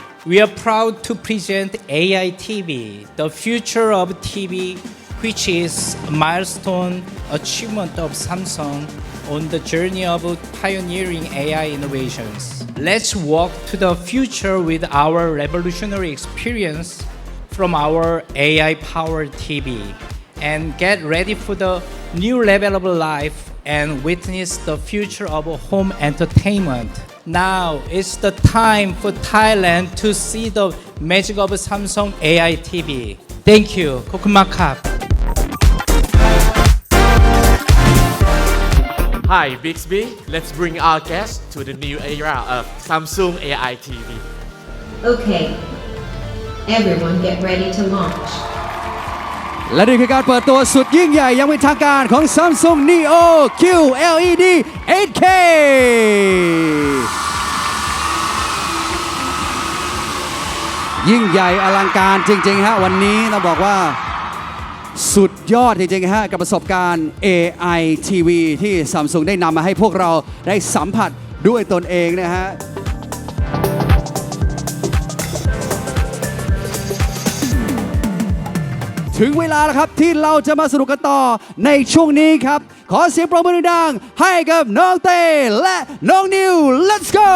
we are proud to present AI TV, the future of TV, which is a milestone achievement of Samsung on the journey of pioneering AI innovations. Let's walk to the future with our revolutionary experience from our AI powered TV and get ready for the new level of life and witness the future of home entertainment. Now it's the time for Thailand to see the magic of Samsung AI TV. Thank you. Kokumakap. Hi, Bixby. Let's bring our guests to the new era of Samsung AI TV. Okay. Everyone get ready to launch. และนี่คือการเปิดตัวสุดยิ่งใหญ่ยังเป็นทางการของ Samsung Neo QLED 8K ยิ่งใหญ่อลังการจริงๆฮะวันนี้เราบอกว่าสุดยอดจริงๆฮะกับประสบการณ์ AI TV ที่ Samsung ได้นำมาให้พวกเราได้สัมผัสด้วยตนเองนะฮะ ถึงเวลาแล้วครับที่เราจะมาสนุกกันต่อในช่วงนี้ครับ ขอเสียงปรบมือดังๆให้กับน้องเต้และน้องนิว let's go